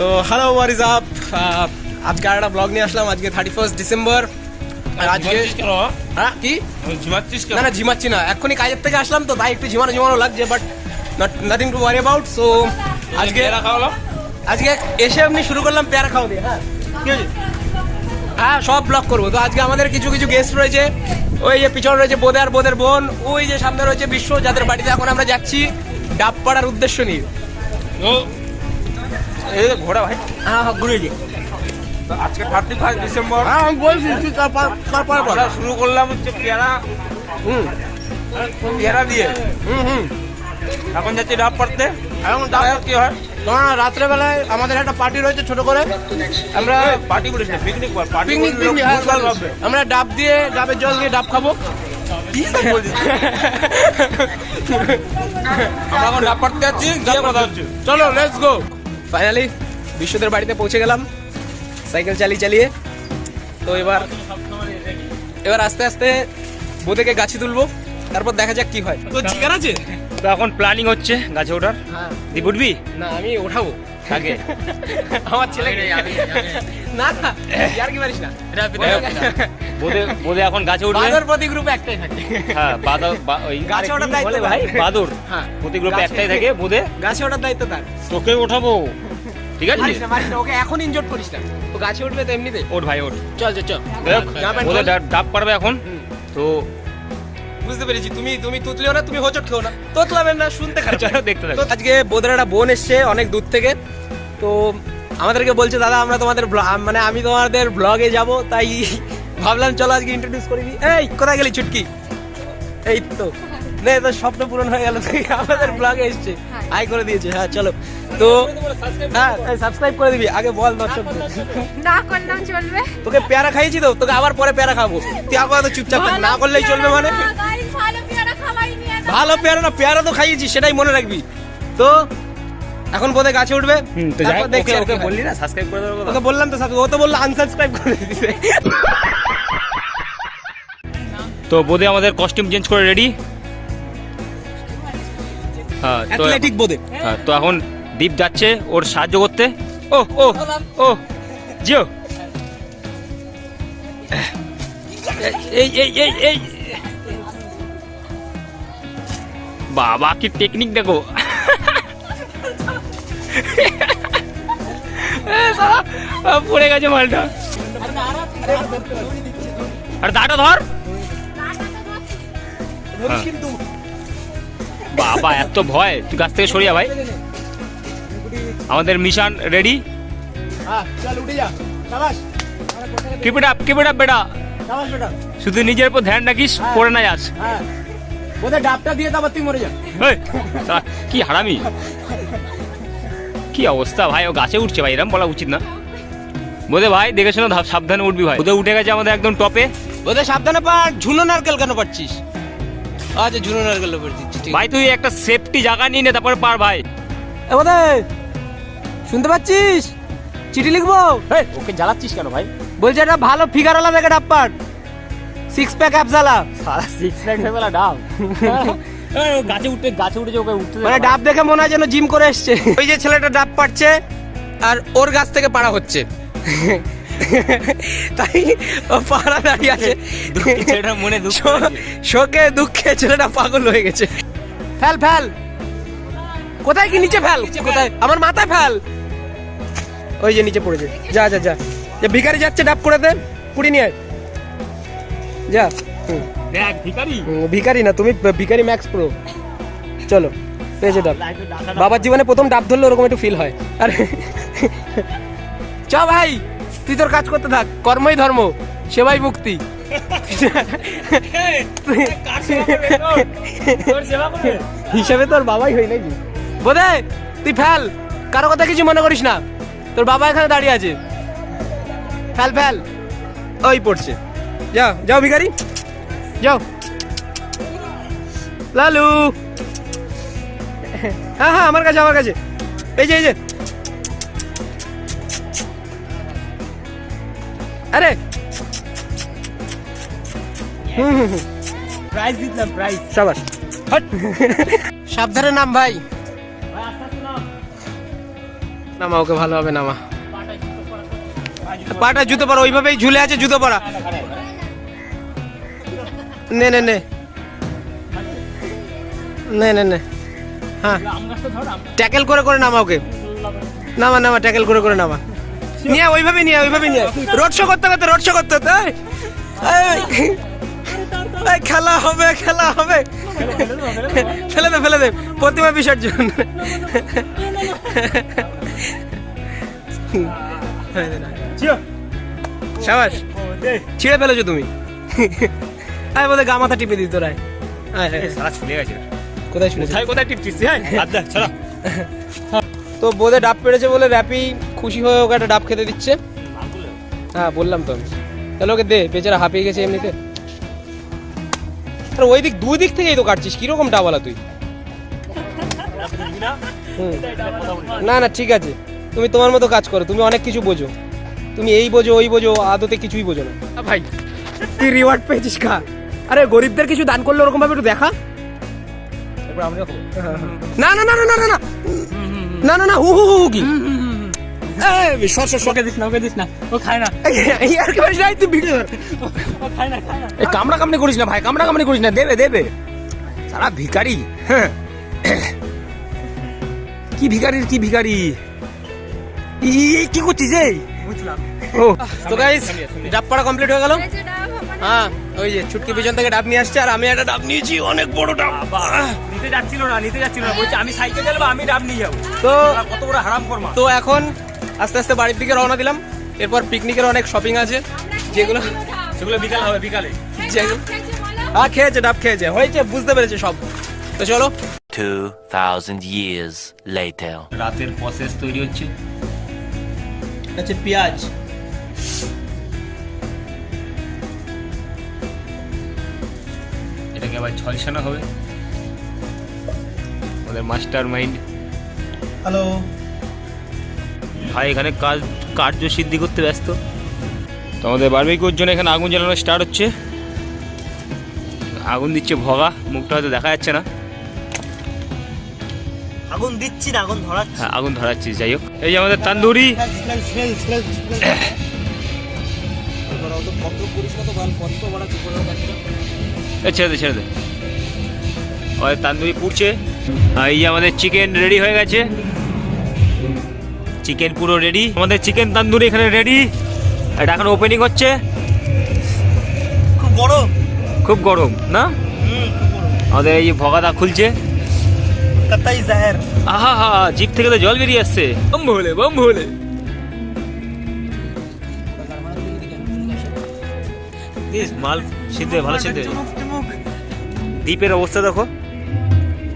তো hello war is up আজকে আর একটা ব্লগ নিয়ে আসলাম। আজকে থার্টি ফার্স্ট ডিসেম্বর আর আজকে হ্যাঁ কি? ঝিমাচ্ছিস না না ঝিমাচ্ছি না। এক্ষুনি কাজের থেকে আসলাম তো তাই একটু ঝিমানো ঝিমানো লাগছে but not nothing to worry about so আজকে আজকে এসে এমনি শুরু করলাম পেয়ারা খাওয়া দিয়ে হ্যাঁ? হ্যাঁ সব ব্লগ করব। তো আজকে আমাদের কিছু কিছু গেস্ট রয়েছে। ওই যে পিছনে রয়েছে বোধে আর বোধের বোন ওই যে সামনে রয়েছে বিশ্ব যাদের বাড়িতে এখন আমরা যাচ্ছি ডাব পাড়ার উদ্দেশ্য নিয়ে। এই যে ঘোড়া ভাই। হ্যাঁ হ্যাঁ ঘুরে তো আজকে থার্টি ফার্স্ট ডিসেম্বর। হ্যাঁ আমি বলছি তুই আমরা শুরু করলাম হচ্ছে পেয়ারা। হুম। পেয়ারা দিয়ে। হুম হুম। এখন যাচ্ছি ডাব পাড়তে। এখন তারপর কি হয়? তোমার রাত্রেবেলায় আমাদের একটা পার্টি রয়েছে ছোট করে। আমরা পার্টি করিস না পিকনিক পার্টি পিকনিক পিকনিক আমরা ডাব দিয়ে ডাবের জল দিয়ে ডাব খাব। আমরা এখন ডাব পাড়তে যাচ্ছি গিয়ে কথা হচ্ছে। চলো লেটস গো ফাইনালি বিশ্বদের বাড়িতে পৌঁছে গেলাম। সাইকেল চালিয়ে চালিয়ে। তো এবার এবার আস্তে আস্তে বোধেকে গাছি তুলবো। তারপর দেখা যাক কি হয়। তো চিকার আছে? তো এখন প্ল্যানিং হচ্ছে গাছে ওঠার। হ্যাঁ। তুই উঠবি? না আমি ওঠাবো। আগে। আমার ছেলে না না আর কি পারিস না? বোধে বোধে এখন গাছে উঠবে। বাদর প্রতি গ্রুপে একটাই থাকে। হ্যাঁ বাদর ওই গাছে ওঠার দায়িত্ব বলে ভাই? বাদর হ্যাঁ প্রতি গ্রুপে একটাই থাকে বোধে গাছে ওঠার দায়িত্ব তার। তোকে ওঠাবো। ঠিক আছে? মারিস না মারিস না ওকে এখন ইনজোর করিস না। তো গাছে উঠবে তো এমনিতে ওঠ ভাই ওঠ। চল চল চল। প্যান্ট ডাব- পারবে এখন। তো বুঝতে পেরেছি তুমি তুমি তুতলিও না তুমি হোচট খেও না। তোতলাবেন না শুনতে খারাপ চলো দেখতে তো আজকে বোধের একটা বোন এসছে অনেক দূর থেকে। তো আমাদেরকে বলছে দাদা আমরা তোমাদের মানে আমি তোমাদের ব্লগে যাব তাই ভাবলাম চলো আজকে ইন্ট্রোডিউস করে। দিই এই কোথায় গেলি চুটকি? এই তো। নে তো স্বপ্ন পূরণ হয়ে গেল আমাদের ব্লগে এসছে। আই করে দিয়েছে হ্যাঁ চলো। তো হ্যাঁ সাবস্ক্রাইব করে দিবি আগে বল দর্শক না করলেও চলবে। তোকে পেয়ারা খাইয়েছি তো তোকে আবার পরে পেয়ারা খাব। তুই আবার তো চুপচাপ না করলেই চলবে মানে? ভালো পেয়ারা খাওয়াই নিয়ে যাও। ভালো পেয়ারা না পেয়ারা তো খাইয়েছি সেটাই মনে রাখবি। তো এখন বোধহয় গাছে উঠবে। তো যাই ওকে ওকে বললি না সাবস্ক্রাইব করে কথা। তোকে বললাম তো ও তো বলল আনসাবস্ক্রাইব করে দিতে। তো বোধে আমাদের কস্টিউম চেঞ্জ করে রেডি হ্যাঁ তো অ্যাথলেটিক বোধে। হ্যাঁ তো এখন দীপ যাচ্ছে ওর সাহায্য করতে। ও ও ও জিও। এই এই এই এই বাবা কি টেকনিক দেখো। পড়ে গেছে মালটা। আর দাটা ধর। কিন্তু বাবা এত ভয়। তুই গাছ থেকে সরিয়া ভাই। আমাদের মিশন রেডি হ্যাঁ চল উঠে যা। সাবাস keep it up keep it up বেটা। শুধু নিজের উপর ধ্যান রাখিস পড়ে না যাস। হ্যাঁ। বোধে ডাবটা দিয়ে তারপর তুই মরে যা কি হারামি? কি অবস্থা ভাই ও গাছে উঠছে ভাই এরম বলা উচিত না। বোধে ভাই দেখে শোনো সাবধানে উঠবি ভাই। বোধে উঠে গেছে আমাদের একদম টপে। বোধে সাবধানে পা ঝুনো নারকেল কেন পাচ্ছিস? আচ্ছা ঝুনো নারকেল পড়ছিস ঠিক ভাই তুই একটা সেফটি জায়গা নিয়ে নে তারপরে পার ভাই। এ বোধে শুনতে পাচ্ছিস? চিঠি লিখব? এই, ওকে জ্বালাচ্ছিস কেন ভাই? বলছে একটা ভালো ফিগার আলা দেখে ডাব পাট সিক্স প্যাক অ্যাপসালা সারা সিক্স প্যাক হয়ে গেল ডাব। গাছে উঠতে গাছে উঠেছে ওকে উঠতে মানে ডাব দেখে মনে হয় যেন জিম করে এসছে। ওই যে ছেলেটা ডাব পাড়ছে আর ওর গাছ থেকে পাড়া হচ্ছে। তাই ও পাড়া দাঁড়িয়ে আছে। দুঃখী ছেলেটার মনে দুঃখ শোকে দুঃখে ছেলেটা পাগল হয়ে গেছে। ফেল ফেল। কোথায় কি? নিচে ফেল। কোথায়? আমার মাথায় ফেল। ওই যে নিচে পড়েছে। যা যা যা। যে ভিখারি যাচ্ছে ডাব করে দে। কুড়ি নিয়ে যা। ভিখারি। না তুমি ভিখারি ম্যাক্স প্রো। চলো পেয়েছে ডাব। বাবার জীবনে প্রথম ডাব ধরলে ওরকম একটু ফিল হয়। আরে। চ ভাই। তুই তোর কাজ করতে থাক কর্মই ধর্ম সেবাই মুক্তি। হিসাবে তোর বাবাই হই নাকি? বোধে তুই ফেল কারও কথা কিছু মনে করিস না। তোর বাবা এখানে দাঁড়িয়ে আছে। ফেল ফেল। ওই পড়ছে। যাও যাও ভিখারি। যাও। লালু। হ্যাঁ হ্যাঁ আমার কাছে আমার কাছে। এই যে এই যে। আরে। প্রাইজ দিলাম প্রাইজ সাবাস। সাবধানে নাম ভাই। নামা ওকে ভালো হবে নামা। পাটা জুতো পরা ওইভাবেই ঝুলে আছে জুতো পরা। নে নে নে। নে নে নে। হ্যাঁ। ট্যাকেল করে করে নামা ওকে। নামা নামা ট্যাকেল করে করে নামা। নিয়ে ওইভাবে নিয়ে ওইভাবে নিয়ে। রোড শো করতে করতে রোড শো করতে করতে এই, এই, এই, খেলা হবে খেলা হবে। ফেলে দে ফেলে দে প্রতিমা বিসর্জন। সাবাস ছিঁড়ে ফেলেছো তুমি। আয় বলে গা মাথা টিপে দিত রায় কোথায় শুনেছি? কোথায় কোথায় টিপছিস হ্যাঁ আচ্ছা তো বোধে ডাব পেড়েছে বলে র্যাপি খুশি হয়ে ওকে একটা ডাব খেতে দিচ্ছে। হ্যাঁ বললাম তো আমি। তাহলে ওকে দে বেচারা হাঁপিয়ে গেছে এমনিতে। আর ওই দিক দুই দিক থেকেই তো কাটছিস কীরকম ডাবালা তুই? হুম। না না ঠিক আছে। তুমি তোমার মতো কাজ করো তুমি অনেক কিছু বোঝো। তুমি এই বোঝো ওই বোঝো আদতে কিছুই বোঝো না। আ ভাই। তুই রিওয়ার্ড পেয়েছিস খা আরে গরিবদের কিছু দান করলে ওরকম ভাবে একটু দেখা। না না না না না না না। না না না হু হু হু হু কি? সর সর ওকে দিস না ওকে দিস না। ও খায় না। এই আর কি বলিস না, এই তুই ভিডিও ধর। ও খায় না খায় না। এই কামড়া কামড়ি করিস না ভাই কামড়া কামড়ি করিস না দেবে দেবে। সারা ভিখারি। হ্যাঁ। কি ভিখারির কি ভিখারি? ই কি করছিস এই? বুঝলাম। ও। তো গাইস ডাব পড়া কমপ্লিট হয়ে গেল। হ্যাঁ ওই যে ছুটকি পিছন থেকে ডাব নিয়ে আসছে আর আমি একটা ডাব নিয়েছি অনেক বড় ডাব। নিতে যাচ্ছিল না নিতে যাচ্ছিল না। বলছে আমি সাইকেল চালাবো আমি ডাব নিয়ে যাব। তো কত বড় হারাম কর্মা তো এখন আস্তে আস্তে বাড়ির দিকে রওনা দিলাম। এরপর পিকনিকের অনেক শপিং আছে। যেগুলো সেগুলো বিকাল হবে বিকালে। যেগুলো হ্যাঁ খেয়েছে ডাব খেয়েছে। হয়েছে বুঝতে পেরেছে সব। তো চলো। 2,000 years later. রাতের প্রসেস তৈরি হচ্ছে। আছে পেঁয়াজ। এটাকে আবার ছলছানা হবে। ওদের মাস্টার মাইন্ড হ্যালো ভাই এখানে কাজ কার্য সিদ্ধি করতে ব্যস্ত। তো আমাদের বারবিকিউর জন্য এখানে আগুন জ্বালানো স্টার্ট হচ্ছে। আগুন দিচ্ছে ভগা মুখটা হয়তো দেখা যাচ্ছে না। আগুন দিচ্ছি না আগুন ধরাচ্ছি। হ্যাঁ আগুন ধরাচ্ছি যাই হোক। এই যে আমাদের তান্দুরি। ছেড়ে দে ছেড়ে দে। তান্দুরি পুড়ছে। এই যে আমাদের চিকেন রেডি হয়ে গেছে। চিকেন পুরো রেডি আমাদের চিকেন তান্দুরি এখানে রেডি এটা এখন ওপেনিং হচ্ছে। খুব গরম। খুব গরম না? আমাদের এই ভগাদা খুলছে। আহা হা জিপ থেকে তো জল বেরিয়ে আসছে। বম হলে বম দিস মাল সিদ্ধ ভালো সিদ্ধ। দ্বীপের অবস্থা দেখো।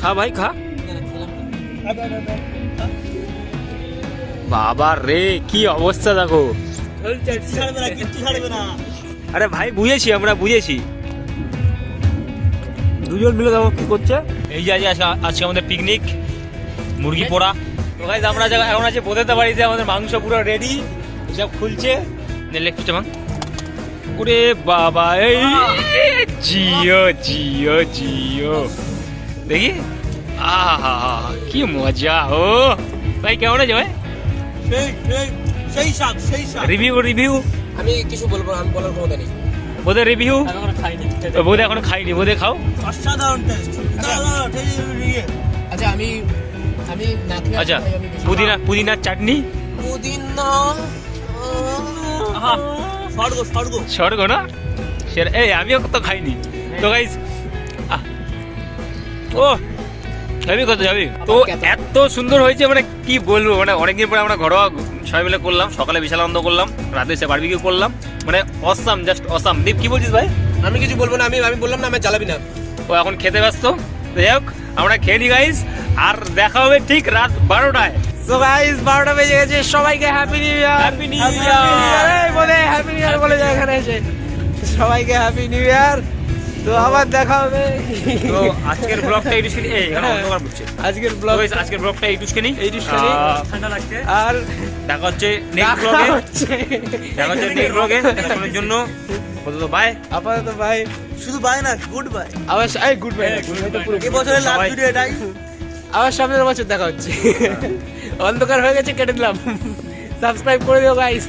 খা ভাই খা। বাবা রে কি অবস্থা দেখো। আরে ভাই বুঝেছি আমরা বুঝেছি। দুজন মিলে দেখো কি করছে। এই যে আজকে- আজকে আমাদের পিকনিক মুরগি পোড়া। তো গাইজ আমরা যা- এখন আছে বোধাতে বাড়িতে আমাদের মাংস পুরো রেডি সব খুলছে। নেলে একটু মাং ওরে বাবা এই জিও জিও জিও। দেখি? আহা কি মজা ও। ভাই কেমন আছে ভাই? সেই সেই সেই শাক সেই শাক। রিভিউ রিভিউ আমি কিছু বলব না, আমি বলার ক্ষমতা নেই। বোধে রিভিউ বোধে এখনও খাইনি বোধে খাও। অসাধারণ টেস্ট আচ্ছা। আমি আমি আচ্ছা আসলে আমি বেশি- পুদিনা পুদিনার চাটনি? পুদিনা। স্বর্গ স্বর্গ। স্বর্গ না? সেটা এই আমিও তো খাইনি। তো গাইস ও যাবি কত যাবি তো এত? সুন্দর হয়েছে মানে কি বলব? মানে অনেকদিন পরে আমরা ঘরোয়া সবাই মিলে করলাম সকালে বিশাল আনন্দ করলাম রাতে এসে বারবিকিউ করলাম মানে অসাম জাস্ট অসাম দীপ কি বলছিস ভাই? আমি কিছু বলব না আমি আমি বললাম না আমি জ্বালাবি না। ও এখন খেতে ব্যস্ত। তো যাই হোক আমরা খেয়ে নি গাইস আর দেখা হবে ঠিক রাত বারোটায়। সো গাইস 12টা বেজে গেছে সবাইকে happy new year happy new year বলে হ্যাপি নিউ ইয়ার বলে যায় এখানে এসে। সবাইকে হ্যাপি নিউ ইয়ার তো আবার দেখা হবে। তো আজকের ব্লগটা এইটুকুনি এই এখানে অন্ধকার বুঝছে আজকের ব্লগ আজকের ব্লগটা এইটুকুনি এইটুকুনি। ঠান্ডা লাগছে। আর দেখা হচ্ছে নেক্সট ব্লগে হচ্ছে। দেখা হচ্ছে নেক্সট ব্লগে ততক্ষণের জন্য। আপাতত বাই আপাতত ভাই শুধু বাই না গুড বাই আবার এই গুড বাই গুড বাই এই বছরের লাস্ট ভিডিও এটাই। আবার সামনের বছর দেখা হচ্ছে। অন্ধকার হয়ে গেছে কেটে দিলাম। সাবস্ক্রাইব করে দিও গাইস